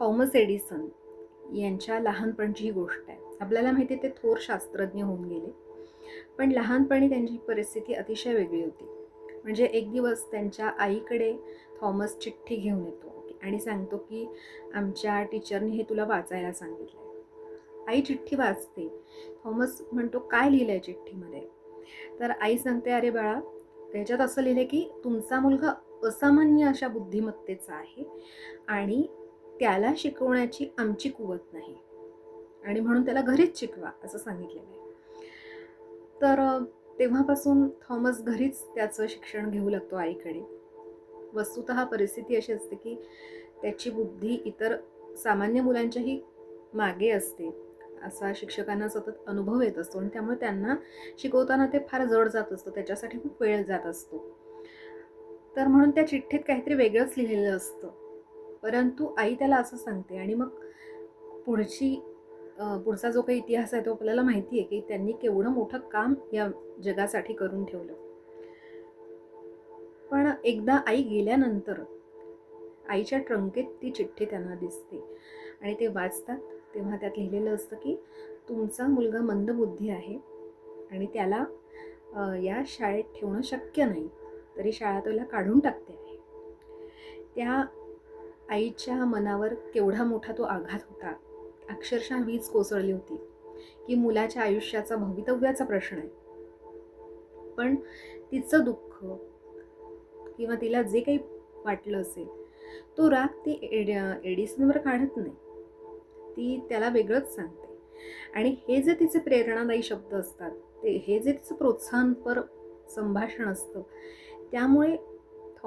Thomas Edison यांच्या लहानपणची ही गोष्ट आहे. आपल्याला माहिती आहे ते थोर शास्त्रज्ञ होऊन गेले. पण लहानपणी त्यांची परिस्थिती अतिशय वेगळी होती. म्हणजे एक दिवस त्यांच्या आईकडे थॉमस चिठ्ठी घेऊन येतो आणि सांगतो की आमच्या टीचरने हे तुला वाचायला सांगितलं आई चिठ्ठी वाचते. थॉमस म्हणतो काय लिहिलं आहे चिठ्ठीमध्ये? तर आई सांगते अरे बाळा त्याच्यात असं लिहिलं की तुमचा मुलगा असामान्य अशा बुद्धिमत्तेचा आहे आणि त्याला शिकवण्याची आमची कुवत नाही. आणि म्हणून त्याला घरीच शिकवा असं सांगितलेलं आहे. तर तेव्हापासून थॉमस घरीच त्याचं शिक्षण घेऊ लागतो आईकडे. वस्तुत परिस्थिती अशी असते की त्याची बुद्धी इतर सामान्य मुलांच्याही मागे असते असा शिक्षकांना सतत अनुभव येत असतो. आणि त्यामुळे त्यांना शिकवताना ते फार जड जात असतं त्याच्यासाठी खूप वेळ जात असतो. तर म्हणून त्या चिठ्ठीत काहीतरी वेगळंच लिहिलेलं असतं. परंतु आई त्याला असं सांगते आणि मग पुढची पुढचा जो काही इतिहास आहे तो आपल्याला माहिती आहे की त्यांनी केवढं मोठं काम या जगासाठी करून ठेवलं. पण एकदा आई गेल्यानंतर आईच्या ट्रंकेत ती चिठ्ठी त्यांना दिसते आणि ते वाचतात. तेव्हा त्यात लिहिलेलं असतं की तुमचा मुलगा मंदबुद्धी आहे आणि त्याला या शाळेत ठेवणं शक्य नाही तरी शाळा त्याला काढून टाकते आहे. त्या आईच्या मनावर केवढा मोठा तो आघात होता. अक्षरशः वीज कोसळली होती. की मुलाच्या आयुष्याचा भवितव्याचा प्रश्न आहे. पण तिचं दुःख किंवा तिला जे काही वाटलं असेल तो राग ती एड एडिसनवर काढत नाही. ती त्याला वेगळंच सांगते. आणि हे जे तिचे प्रेरणादायी शब्द असतात ते हे जे तिचं प्रोत्साहनपर संभाषण असतं त्यामुळे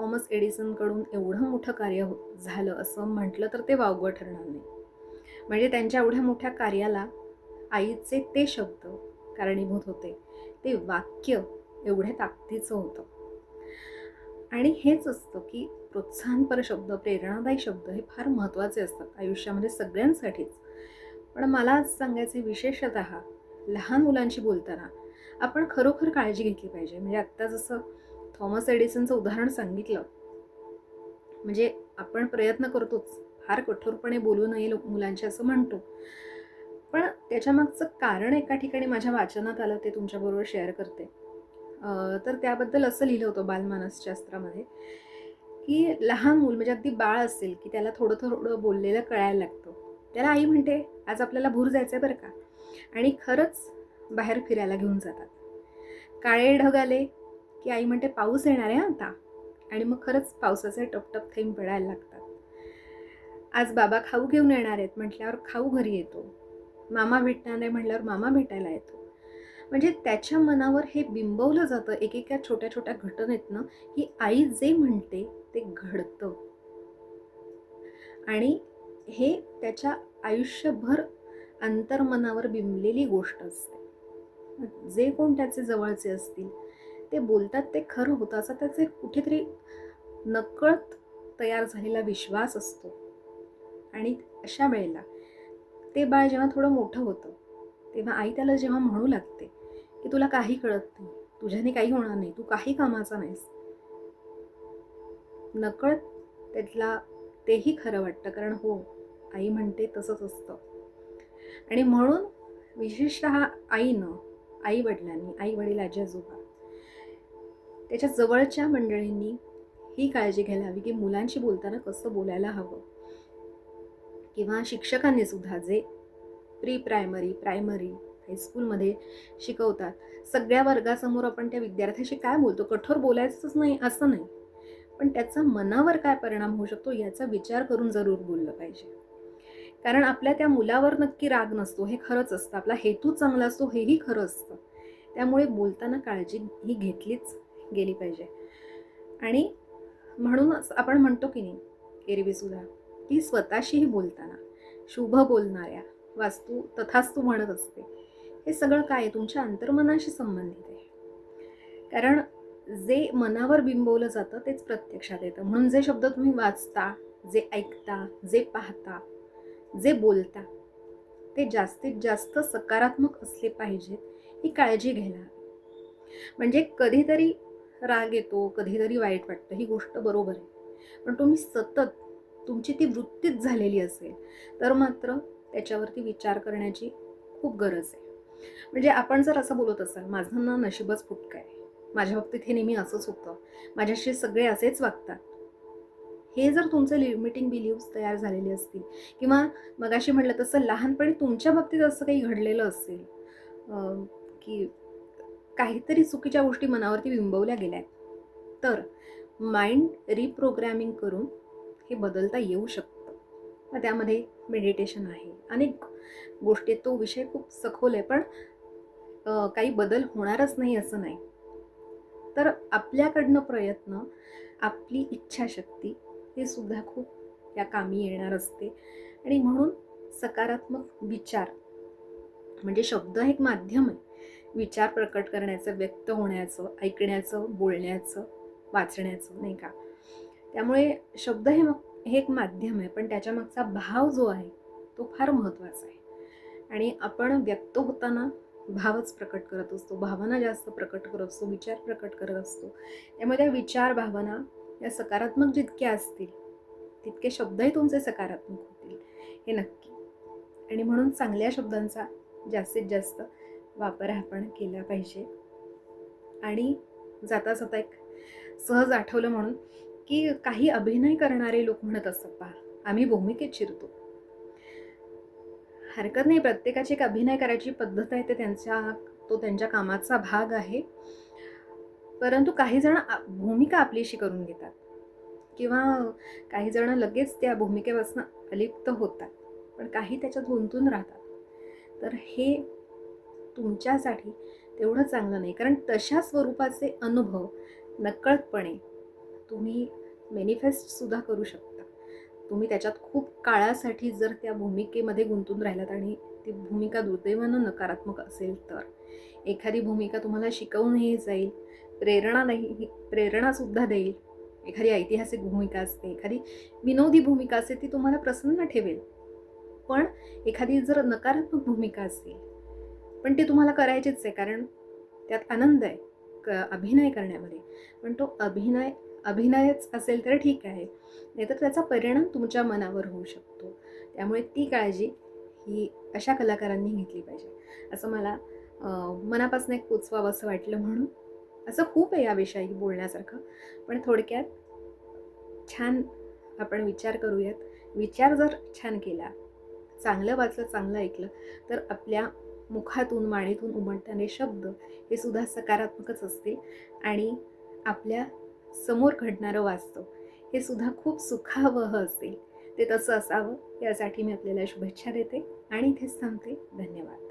थॉमस एडिसनकडून एवढं मोठं कार्य हो- झालं असं म्हटलं तर ते वावगं ठरणार नाही. म्हणजे त्यांच्या एवढ्या मोठ्या कार्याला आईचे ते शब्द कारणीभूत होते. ते वाक्य एवढ्या ताकदीचं होतं. आणि हेच असतं की प्रोत्साहनपर शब्द प्रेरणादायी शब्द हे फार महत्त्वाचे असतात आयुष्यामध्ये सगळ्यांसाठीच. पण मला आज सांगायचे विशेषत लहान मुलांशी बोलताना आपण खरोखर काळजी घेतली पाहिजे. म्हणजे आत्ता जसं थॉमस एडिसनचं उदाहरण सांगितलं. म्हणजे आपण प्रयत्न करतोच फार कठोरपणे बोलू नये लोक मुलांशी असं म्हणतो. पण त्याच्यामागचं कारण एका ठिकाणी माझ्या वाचनात आलं ते तुमच्याबरोबर शेअर करते. तर त्याबद्दल असं लिहिलं होतं बालमानसशास्त्रामध्ये की लहान मूल म्हणजे अगदी बाळ असेल की त्याला थोडं थोडं बोललेलं कळायला लागतं. त्याला आई म्हणते आज आपल्याला भूर जायचं आहे बरं का? आणि खरंच बाहेर फिरायला घेऊन जातात. काळे ढग आले की आई म्हणते पाऊस येणार आहे आता. आणि मग खरंच पावसाचे टपटप थेंब पडायला लागतात. आज बाबा खाऊ घेऊन येणार आहेत म्हटल्यावर खाऊ घरी येतो. मामा भेटणार नाही म्हटल्यावर मामा भेटायला येतो. म्हणजे त्याच्या मनावर हे बिंबवलं जातं एकेका छोट्या छोट्या घटनेतनं की आई जे म्हणते ते घडतं. आणि हे त्याच्या आयुष्यभर अंतर्मनावर बिंबलेली गोष्ट असते. जे कोण त्याचे जवळचे असतील ते बोलतात ते खरं होतं. असं त्याचे कुठेतरी नकळत तयार झालेला विश्वास असतो. आणि अशा वेळेला ते बाळ जेव्हा थोडं मोठं होतं तेव्हा आई त्याला जेव्हा म्हणू लागते की तुला काही कळत नाही तुझ्याने काही होणार नाही तू काही कामाचा नाहीस. नकळत त्यातला तेही खरं वाटतं. कारण हो आई म्हणते तसंच असतं. आणि म्हणून विशेषत आईनं आई वडिलांनी आई वडील आजी आजोबा त्याच्या जवळच्या मंडळींनी ही काळजी घ्यायला हवी की मुलांशी बोलताना कसं बोलायला हवं. किंवा शिक्षकांनी सुद्धा जे प्री प्रायमरी प्रायमरी हायस्कूलमध्ये शिकवतात सगळ्या वर्गासमोर आपण त्या विद्यार्थ्याशी काय बोलतो? कठोर बोलायचंच नाही असं नाही. पण त्याचा मनावर काय परिणाम होऊ शकतो याचा विचार करून जरूर बोललं पाहिजे. कारण आपल्या त्या मुलावर नक्की राग नसतो हे खरंच असतं. आपला हेतू चांगला असतो हेही खरं असतं. त्यामुळे बोलताना काळजी ही घेतलीच गेली पाहिजे. आणि म्हणूनच आपण म्हणतो की नाही एरवी सुद्धा की स्वतःशीही बोलताना शुभ बोलणाऱ्या वास्तू तथास्तू म्हणत असते. हे सगळं काय तुमच्या अंतर्मनाशी संबंधित आहे. कारण जे मनावर बिंबवलं जातं तेच प्रत्यक्षात येतं. म्हणून जे शब्द तुम्ही वाचता जे ऐकता जे पाहता जे बोलता ते जास्तीत जास्त सकारात्मक असले पाहिजेत ही काळजी घ्यायला म्हणजे कधीतरी राग येतो कधीतरी वाईट वाटतं ही गोष्ट बरोबर आहे. पण तुम्ही सतत तुमची ती वृत्तीच झालेली असेल तर मात्र त्याच्यावरती विचार करण्याची खूप गरज आहे. म्हणजे आपण जर असं बोलत असाल माझं ना नशीबच फुटकं आहे. माझ्या बाबतीत हे नेहमी असंच होतं. माझ्याशी सगळे असेच वागतात. हे जर तुमचे लिमिटिंग बिलीव्स तयार झालेले असतील किंवा मगाशी म्हटलं तसं लहानपणी तुमच्या बाबतीत असं काही घडलेलं असेल की काहीतरी चुकीच्या गोष्टी मनावरती बिंबवल्या गेल्या आहेत तर माइंड रिप्रोग्रॅमिंग करून हे बदलता येऊ शकतं. मग त्यामध्ये मेडिटेशन आहे. अनेक गोष्टी तो विषय खूप सखोल आहे पण काही बदल होणारच नाही असं नाही. तर आपल्याकडनं प्रयत्न आपली इच्छाशक्ती हे सुद्धा खूप या कामी येणार असते. आणि म्हणून सकारात्मक विचार म्हणजे शब्द हे एक माध्यम आहे. विचार प्रकट करण्याचं व्यक्त होण्याचं ऐकण्याचं बोलण्याचं वाचण्याचं नाही का? त्यामुळे शब्द हे मग हे एक माध्यम आहे पण त्याच्या मागचा भाव जो आहे तो फार महत्त्वाचा आहे. आणि आपण व्यक्त होताना भावच प्रकट करत असतो भावना जास्त प्रकट करत असतो विचार प्रकट करत असतो. त्यामुळे त्या विचार भावना या सकारात्मक जितक्या असतील तितके शब्दही तुमचे सकारात्मक होतील हे नक्की. आणि म्हणून चांगल्या शब्दांचा जास्तीत जास्त वापर आपण केला पाहिजे. आणि जाता जाता एक सहज आठवलं म्हणून की काही अभिनय करणारे लोक म्हणत असतात पहा आम्ही भूमिकेत शिरतो. हरकत नाही प्रत्येकाची एक अभिनय करायची पद्धत आहे ते त्यांच्या तो त्यांच्या कामाचा भाग आहे. परंतु काही जण आ- भूमिका आपलीशी करून घेतात. किंवा काही जण लगेच त्या भूमिकेपासून अलिप्त होतात. पण काही त्याच्यात गुंतून राहतात. तर हे तुमच्यासाठी तेवढं चांगलं नाही. कारण तशा स्वरूपाचे अनुभव नकळतपणे तुम्ही मॅनिफेस्टसुद्धा करू शकता. तुम्ही त्याच्यात खूप काळासाठी जर त्या भूमिकेमध्ये गुंतून राहिलात आणि ती भूमिका दुर्दैवानं नकारात्मक असेल तर एखादी भूमिका तुम्हाला शिकवूनही जाईल प्रेरणा नाही प्रेरणासुद्धा देईल. एखादी ऐतिहासिक भूमिका असते एखादी विनोदी भूमिका असते ती तुम्हाला प्रसन्न ठेवेल. पण एखादी जर नकारात्मक भूमिका असेल पण ते तुम्हाला करायचीच आहे कारण त्यात आनंद आहे क अभिनय करण्यामध्ये. पण तो अभिनय अभिनयच असेल तर ठीक आहे नाहीतर त्याचा परिणाम तुमच्या मनावर होऊ शकतो. त्यामुळे ती काळजी ही अशा कलाकारांनी घेतली पाहिजे. असं मला मनापासून एक पोचवावं असं वाटलं म्हणून. असं खूप आहे याविषयी बोलण्यासारखं. पण थोडक्यात छान आपण विचार करूयात. विचार जर छान केला चांगलं वाचलं चांगलं ऐकलं तर आपल्या मुखातून माणेतून उमटणारे शब्द हे सुद्धा सकारात्मकच असतील आणि आपल्यासमोर घडणारं वास्तव हे सुद्धा खूप सुखावह असेल. ते तसं असावं. यासाठी मी आपल्याला शुभेच्छा देते आणि इथेच थांबते. धन्यवाद.